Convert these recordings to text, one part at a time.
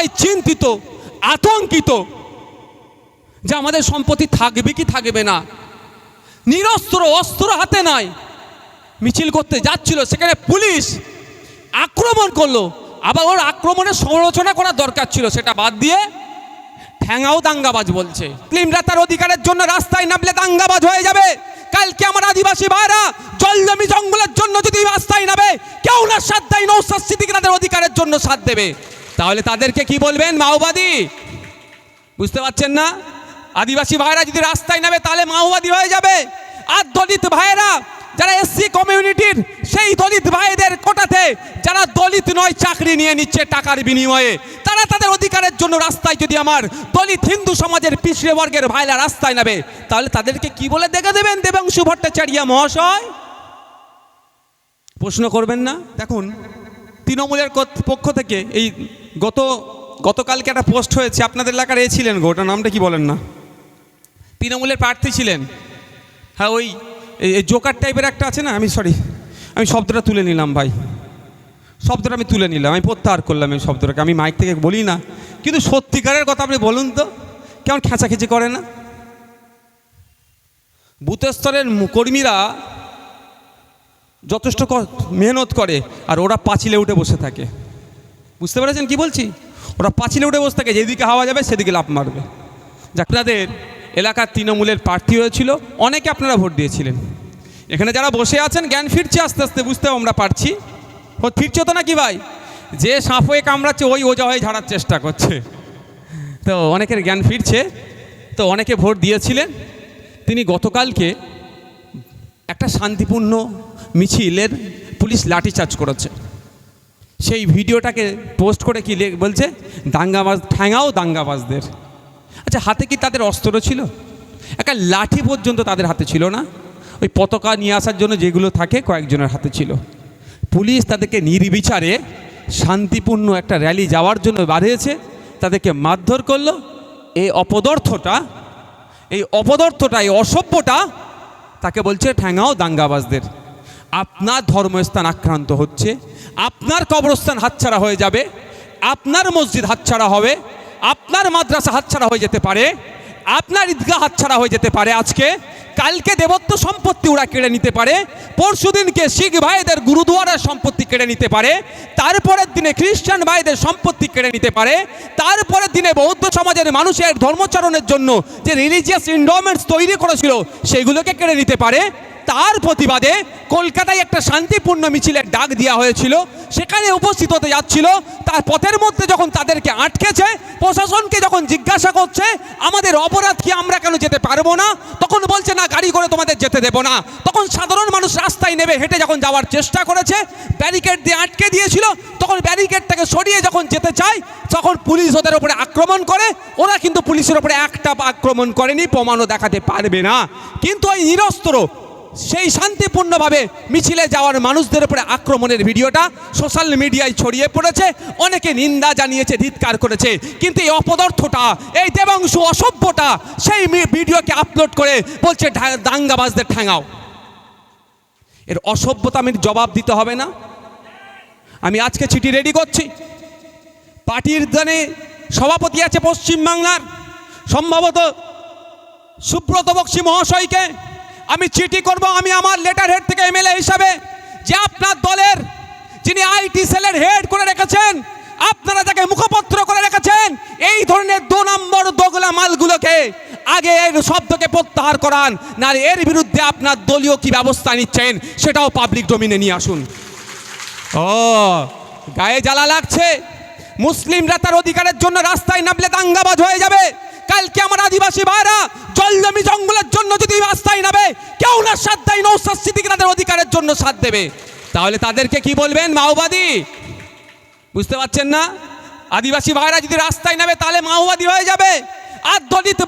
সর্বদাই চিন্তিত, আতঙ্কিত যে আমাদের সম্পত্তি থাকবে কি থাকবে না। নিরস্ত্র, অস্ত্র হাতে নাই। মিছিল করতে যাচ্ছিল, সেখানে পুলিশ আক্রমণ করল। আবার ওর আক্রমণের সমালোচনা করার দরকার ছিল, সেটা বাদ দিয়ে ঠ্যাঙাও দাঙ্গাবাজ বলছে। মুসলিমরা তার অধিকারের জন্য রাস্তায় নামলে দাঙ্গাবাজ হয়ে যাবে। কালকে আমার আদিবাসী ভাইরা জল জমি জঙ্গলের জন্য যদি রাস্তায় নামে, কেউ না সাথ দেয় নৌসাদ তাদের অধিকারের জন্য সাথ দেবে। তাহলে তাদেরকে কি বলবেন, মাওবাদী? বুঝতে পারছেন না? আদিবাসী ভাইরা যদি রাস্তায় নামে, তাহলে মাওবাদী হয়ে যাবে। আর দলিত ভাইয়েরা, যারা এসসি কমিউনিটির সেই দলিত ভাইদের কোটাতে, যারা দলিত নয়, চাকরি নিয়ে নিচ্ছে টাকার বিনিময়ে, তারা তাদের অধিকারের জন্য রাস্তায় যদি আমার দলিত হিন্দু সমাজের পিছড়ে বর্গের ভাইরা রাস্তায় নামে, তাহলে তাদেরকে কি বলে দেখে দেবেন, দেবাংশু ভট্টাচার্য মহাশয়? প্রশ্ন করবেন না? দেখুন তৃণমূলের পক্ষ থেকে এই গত, গতকালকে একটা পোস্ট হয়েছে, আপনাদের এলাকার এ ছিলেন গো, ওটার নামটা কি বলেন না? তৃণমূলের প্রার্থী ছিলেন। হ্যাঁ ওই জোকার টাইপের একটা আছে না, আমি সরি আমি শব্দটা তুলে নিলাম ভাই। শব্দটা আমি তুলে নিলাম, আমি প্রত্যাহার করলাম এই শব্দটাকে, আমি মাইক থেকে বলি না। কিন্তু সত্যিকারের কথা আপনি বলুন তো, কেমন খেঁচাখেচি করে না? বুথ স্তরের কর্মীরা যথেষ্ট ক- মেহনত করে আর ওরা পাঁচিলে উঠে বসে থাকে। বুঝতে পেরেছেন কি বলছি? ওরা পাঁচিলে উঠে বসে থাকে, যেদিকে হাওয়া যাবে সেদিকে লাভ মারবে। আপনাদের এলাকার তৃণমূলের প্রার্থী হয়েছিল, অনেকে আপনারা ভোট দিয়েছিলেন। এখানে যারা বসে আছেন, জ্ঞান ফিরছে আস্তে আস্তে, বুঝতেও আমরা পারছি। ফিরছে তো নাকি ভাই? যে সাঁপ হয়ে কামড়াচ্ছে, ওই ওজা হয়ে ঝাড়ার চেষ্টা করছে। তো অনেকের জ্ঞান ফিরছে, তো অনেকে ভোট দিয়েছিলেন। তিনি গতকালকে একটা শান্তিপূর্ণ মিছিলের পুলিশ লাঠিচার্জ করেছে। সেই ভিডিওটাকে পোস্ট করে কি বলছে, দাঙ্গাবাজ ঠ্যাঙাও দাঙ্গাবাজদের। আচ্ছা হাতে কি তাদের অস্ত্র ছিল? একটা লাঠি পর্যন্ত তাদের হাতে ছিল না। ওই পতাকা নিয়ে আসার জন্য যেগুলো থাকে কয়েকজনের হাতে ছিল। পুলিশ তাদেরকে নির্বিচারে শান্তিপূর্ণ একটা র্যালি যাওয়ার জন্য বাড়িয়েছে। তাদেরকে মারধর করল। এই অপদার্থটা এই অপদার্থটা, এই অসভ্যটা তাকে বলছে ঠ্যাঙাও দাঙ্গাবাজদের। আপনার ধর্মস্থান আক্রান্ত হচ্ছে, আপনার কবরস্থান হাতছাড়া হয়ে যাবে, আপনার মসজিদ হাতছাড়া হবে, আপনার মাদ্রাসা হাতছাড়া হয়ে যেতে পারে, আপনার ঈদগাহ হাতছাড়া হয়ে যেতে পারে আজকে কালকে দেবত্ব সম্পত্তি ওরা কেড়ে নিতে পারে, পরশুদিনকে শিখ ভাইদের গুরুদুয়ারার সম্পত্তি কেড়ে নিতে পারে, তারপরের দিনে খ্রিস্টান ভাইদের সম্পত্তি কেড়ে নিতে পারে, তারপরের দিনে বৌদ্ধ সমাজের মানুষের ধর্মচারণের জন্য যে রিলিজিয়াস ইন্ডোমেন্টস তৈরি করেছিল সেগুলোকে কেড়ে নিতে পারে। তার প্রতিবাদে কলকাতায় একটা শান্তিপূর্ণ মিছিলের ডাক দেওয়া হয়েছিল, সেখানে উপস্থিত হতে যাচ্ছিল, তার পথের মধ্যে যখন তাদেরকে আটকেছে, প্রশাসনকে যখন জিজ্ঞাসা করছে, আমাদের অপরাধ কি আমরা কেন যেতে পারব না? তখন বলছে, না গাড়ি করে তোমাদের যেতে দেব না। তখন সাধারণ মানুষ রাস্তায় নেবে হেঁটে যখন যাওয়ার চেষ্টা করেছে ব্যারিকেড দিয়ে আটকে দিয়েছিল, তখন ব্যারিকেডটাকে সরিয়ে যখন যেতে চায়, তখন পুলিশ ওদের উপরে আক্রমণ করে। ওরা কিন্তু পুলিশের উপরে একটা আক্রমণ করেনি, প্রমাণও দেখাতে পারবে না। কিন্তু ওই নিরস্ত্র সেই শান্তিপূর্ণভাবে মিছিলে যাওয়ার মানুষদের উপরে আক্রমণের ভিডিওটা সোশ্যাল মিডিয়ায় ছড়িয়ে পড়েছে। অনেকে নিন্দা জানিয়েছে, ধিৎকার করেছে। কিন্তু এই অপদার্থটা, এই দেবাংশু অসভ্যটা, সেই ভিডিওকে আপলোড করে বলছে দাঙ্গাবাজদের ঠ্যাঙাও এর অসভ্যতা আমি জবাব দিতে হবে না। আমি আজকে চিঠি রেডি করছি। পার্টির দানে সভাপতি আছে পশ্চিমবাংলার, সম্ভবত সুব্রত বক্সী মহাশয়কে আমি চিঠি করব, আমি আমার লেটার হেড থেকে এমএলএ হিসাবে যে আপনার দলের যিনি আইটি সেলের হেড করে রেখেছেন, আপনারা যাকে মুখপত্র করে রেখেছেন, এই ধরনের দু নম্বর দোগলা মালগুলোকে আগে এর শব্দকে প্রত্যাহার করান না এর বিরুদ্ধে আপনার দলীয় কি ব্যবস্থা নিচ্ছেন সেটাও পাবলিক ডোমিনে নিয়ে আসুন। ও, গায়ে জ্বালা লাগছে, মুসলিমরা তার অধিকারের জন্য রাস্তায় নামলে দাঙ্গাবাজ হয়ে যাবে। কালকে আমার আদিবাসী ভাইরা জলজমি জঙ্গলের জন্য যদি রাস্তায় নামে, কেউ না সাথ দেয় নৌসাদ সিদ্দিক তাদের অধিকারের জন্য সাথ দেবে। তাহলে তাদেরকে কি বলবেন, মাওবাদী? বুঝতে পারছেন না? আদিবাসী ভাইরা যদি রাস্তায় নামে, তাহলে মাওবাদী হয়ে যাবে। আর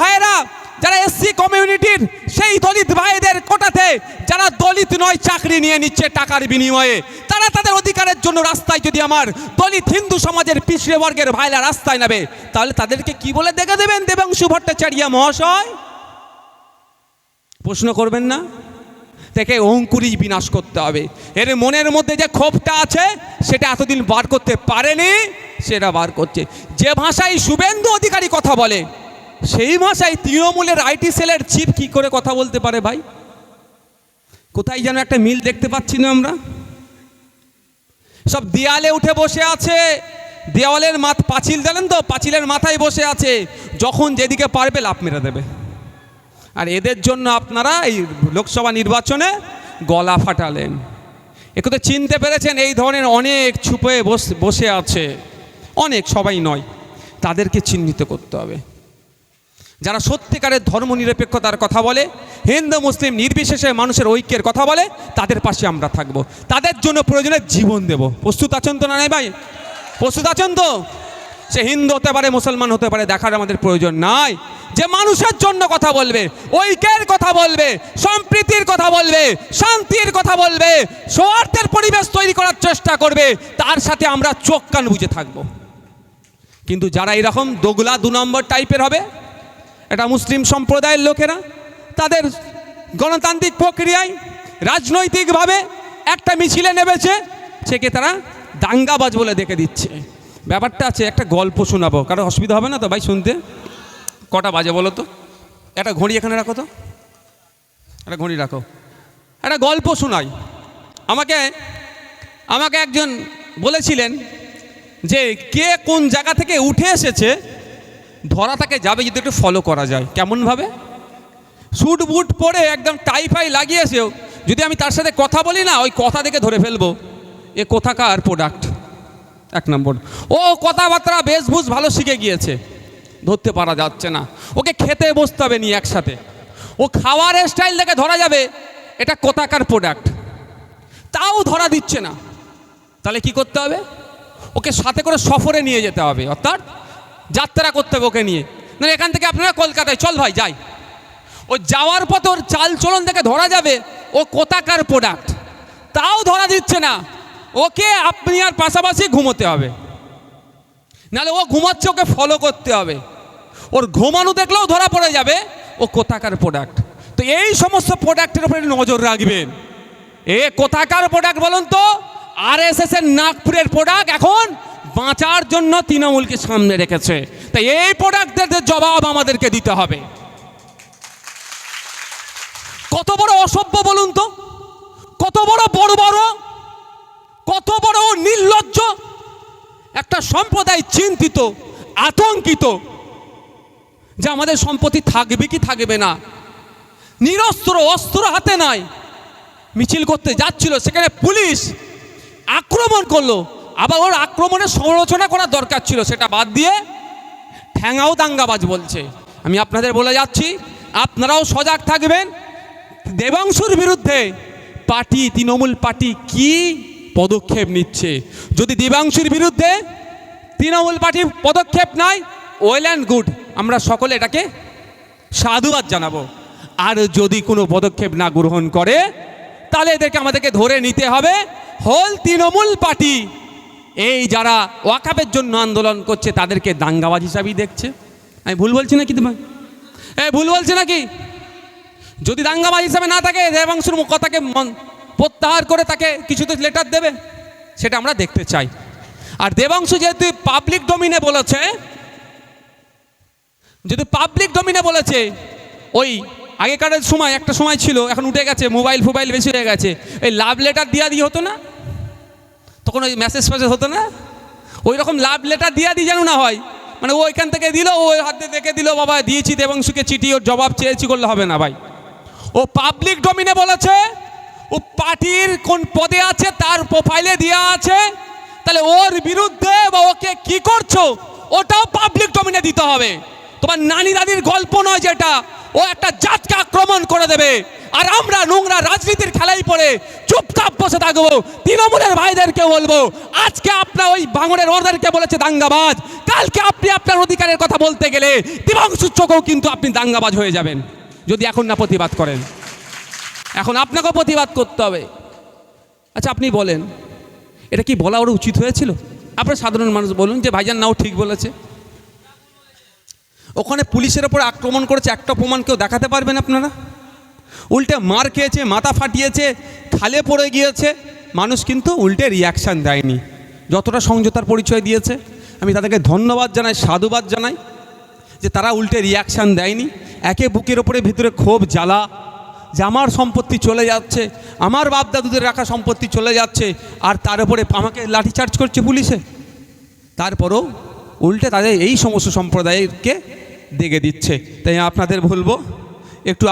ভাইরা যারা এসসি কমিউনিটির সেই দলিত ভাইদের কোটাতে, যারা দলিত নয়, চাকরি নিয়ে নিচ্ছে টাকার বিনিময়ে, তারা তাদের অধিকারের জন্য রাস্তায় যদি আমার দলিত হিন্দু সমাজের পিছড়ে বর্গের ভাইরা রাস্তায় নেবে তাহলে তাদেরকে কি বলে দেখে দেবেন, দেবাংশু ভট্টাচার্য মহাশয়? প্রশ্ন করবেন না? থেকে অঙ্কুরই বিনাশ করতে হবে। এর মনের মধ্যে যে ক্ষোভটা আছে, সেটা এতদিন বার করতে পারেনি, সেটা বার করছে। যে ভাষায় শুভেন্দু অধিকারী কথা বলে সেই ভাষায় তৃণমূলের আইটি সেলের চিফ কি করে কথা বলতে পারে ভাই? কোথায় যেন একটা মিল দেখতে পাচ্ছি না আমরা। সব দেয়ালে উঠে বসে আছে, দেওয়ালের মাথ পাঁচিল, জানেন তো? পাঁচিলের মাথায় বসে আছে। যখন যেদিকে পারবে লাভ মেরে দেবে। আর এদের জন্য আপনারা এই লোকসভা নির্বাচনে গলা ফাটালেন। একটু তো চিনতে পেরেছেন, এই ধরনের অনেক ছুপে বসে আছে। অনেক, সবাই নয়। তাদেরকে চিহ্নিত করতে হবে। যারা সত্যিকারের ধর্মনিরপেক্ষতার কথা বলে, হিন্দু, মুসলিম, নির্বিশেষে মানুষের ঐক্যের কথা বলে, তাদের পাশে আমরা থাকব। তাদের জন্য প্রয়োজনে জীবন দেব। প্রস্তুত আছেন তো না নাই ভাই? প্রস্তুত আছেন তো? সে হিন্দু হতে পারে, মুসলমান হতে পারে, দেখার আমাদের প্রয়োজন নাই। যে মানুষের জন্য কথা বলবে, ঐক্যের কথা বলবে, সম্প্রীতির কথা বলবে, শান্তির কথা বলবে, সৌহার্দ্যের পরিবেশ তৈরি করার চেষ্টা করবে, তার সাথে আমরা চোখ কান বুঝে থাকব। কিন্তু যারা এরকম দোগলা দু নম্বর টাইপের হবে এটা মুসলিম সম্প্রদায়ের লোকেরা, তাদের গণতান্ত্রিক প্রক্রিয়ায় রাজনৈতিকভাবে একটা মিছিলে নেমেছে, সেকে তারা দাঙ্গাবাজ বলে দেখে দিচ্ছে। ব্যাপারটা আছে, একটা গল্প শোনাবো, কারও অসুবিধা হবে না তো ভাই শুনতে? কটা বাজে বলো তো? একটা ঘড়ি এখানে রাখো তো। একটা ঘড়ি রাখো। একটা গল্প শোনাই। আমাকে আমাকে একজন বলেছিলেন যে কে কোন জায়গা থেকে উঠে এসেছে ধরা তাকে যাবে যদি একটু ফলো করা যায়। কেমনভাবে? স্যুট বুট পরে একদম টাই ফাই লাগিয়েছেও, যদি আমি তার সাথে কথা বলি না, ওই কথা দেখে ধরে ফেলব। এ কোথাকার প্রোডাক্ট এক নম্বর। ও কথাবার্তা বেশভূষ ভালো শিখে গিয়েছে। ধরতে পারা যাচ্ছে না। ওকে খেতে বসতে হবে নিয়ে একসাথে। ও খাওয়ার স্টাইল দেখে ধরা যাবে, এটা কোথাকার প্রোডাক্ট তাও ধরা দিচ্ছে না। তাহলে কি করতে হবে? ওকে সাথে করে সফরে নিয়ে যেতে হবে, অর্থাৎ যাত্রা করতে হবে ওকে নিয়ে। না এখান থেকে আপনারা কলকাতায় চল ভাই, যাই। ও যাওয়ার পথে ওর চাল চলন থেকে ধরা যাবে। ও কোথাকার প্রোডাক্ট তাও ধরা দিচ্ছে না। ওকে আপনি আর পাশাপাশি ঘুমোতে হবে। নাহলে ও ঘুমাচ্ছে, ওকে ফলো করতে হবে। ওর ঘুমানো দেখলেও ধরা পড়ে যাবে, ও কোথাকার প্রোডাক্ট তো এই সমস্ত প্রোডাক্টের উপরে নজর রাখবেন। এ কোথাকার প্রোডাক্ট বলুন তো? আর এস এস এর নাগপুরের প্রোডাক্ট এখন বাঁচার জন্য তৃণমূলকে সামনে রেখেছে। তাই এই প্রোডাক্টদের জবাব আমাদেরকে দিতে হবে। কত বড় অসভ্য বলুন তো? কত বড় বড় বড় কত বড় নির্লজ্জ? একটা সম্প্রদায় চিন্তিত, আতঙ্কিত, যে আমাদের সম্পত্তি থাকবে কি থাকবে না। নিরস্ত্র, অস্ত্র হাতে নাই। মিছিল করতে যাচ্ছিল, সেখানে পুলিশ আক্রমণ করল। আবার ওর আক্রমণের সমালোচনা করার দরকার ছিল, সেটা বাদ দিয়ে ঠ্যাঙাও দাঙ্গাবাজ বলছে। আমি আপনাদের বলে যাচ্ছি, আপনারাও সজাগ থাকবেন। দেবাংশুর বিরুদ্ধে পার্টি, তৃণমূল পার্টি কি পদক্ষেপ নিচ্ছে? যদি দেবাংশুর বিরুদ্ধে তৃণমূল পার্টি পদক্ষেপ নেয় ওয়েল অ্যান্ড গুড আমরা সকলে এটাকে সাধুবাদ জানাব। আর যদি কোনো পদক্ষেপ না গ্রহণ করে, তাহলে এদেরকে আমাদেরকে ধরে নিতে হবে, হোল তৃণমূল পার্টি। এই যারা ওয়াকাপের জন্য আন্দোলন করছে, তাদেরকে দাঙ্গাবাজ হিসাবেই দেখছে। আমি ভুল বলছি নাকি তোমার এ ভুল বলছে নাকি? যদি দাঙ্গাবাজ হিসাবে না থাকে, দেবাংশুর কথাকে মন- প্রত্যাহার করে তাকে কিছুতে লেটার দেবে, সেটা আমরা দেখতে চাই। আর দেবাংশু যেহেতু পাবলিক ডোমিনে বলেছে যদি পাবলিক ডোমিনে বলেছে, ওই আগেকার সময়, একটা সময় ছিল, এখন উঠে গেছে মোবাইল ফোবাইল বেশি হয়ে গেছে, এই লাভ লেটার দিয়া দিয়ে হতো না? তখন ওই মেসেজ ফেসেজ হতো না? ওই রকম লাভ লেটার দিয়া দিই যেন না হয়। মানে ও ওইখান থেকে দিল, ও ওই হাতে দেখে দিল, বাবা দিয়েছি দেবাংশুকে চিঠি, ওর জবাব চেয়েছি, করলে হবে না ভাই। ও পাবলিক ডোমিনে বলেছে, ও পার্টির কোন পদে আছে, তার প্রোফাইলে দেওয়া আছে, তাহলে ওর বিরুদ্ধে বা ওকে কি করছ, ওটাও পাবলিক ডোমিনে দিতে হবে। তোমার নানি দাদির গল্প নয় যেটা। ও একটা জাতকে আক্রমণ করে দেবে। আর আমরা নোংরা রাজনীতির খেলাই পড়ে চুপচাপ বসে থাকব। তৃণমূলের ভাইদেরকে বলব, আজকে আপনার ওই ভাঙনের ওদেরকে বলেছে দাঙ্গাবাজ। কালকে আপনি আপনার অধিকারের কথা বলতে গেলে দিবাংশুর চোখেও কিন্তু আপনি দাঙ্গাবাজ হয়ে যাবেন। যদি এখন না প্রতিবাদ করেন। এখন আপনাকেও প্রতিবাদ করতে হবে। আচ্ছা আপনি বলেন। এটা কি বলা ওর উচিত হয়েছিল? আপনার সাধারণ মানুষ বলুন যে, ভাইজান নাও ঠিক বলেছে। ওখানে পুলিশের ওপর আক্রমণ করেছে, একটা প্রমাণ কেউ দেখাতে পারবেন আপনারা? উল্টে মার খেয়েছে, মাথা ফাটিয়েছে, খালে পড়ে গিয়েছে। মানুষ কিন্তু উল্টে রিয়াকশান দেয়নি। যতটা সংযতার পরিচয় দিয়েছে। আমি তাদেরকে ধন্যবাদ জানাই, সাধুবাদ জানাই যে তারা উল্টে রিয়াকশান দেয়নি। একে বুকের ওপরে, ভিতরে ক্ষোভ, জ্বালা যে আমার সম্পত্তি চলে যাচ্ছে, আমার বাপ দাদুদের রাখা সম্পত্তি চলে যাচ্ছে, আর তার উপরে আমাকে লাঠিচার্জ করছে পুলিশে। তারপরও উল্টে তাদের এই সমস্ত সম্প্রদায়কে দেখে দিচ্ছে। তাই আপনাদের বলব একটু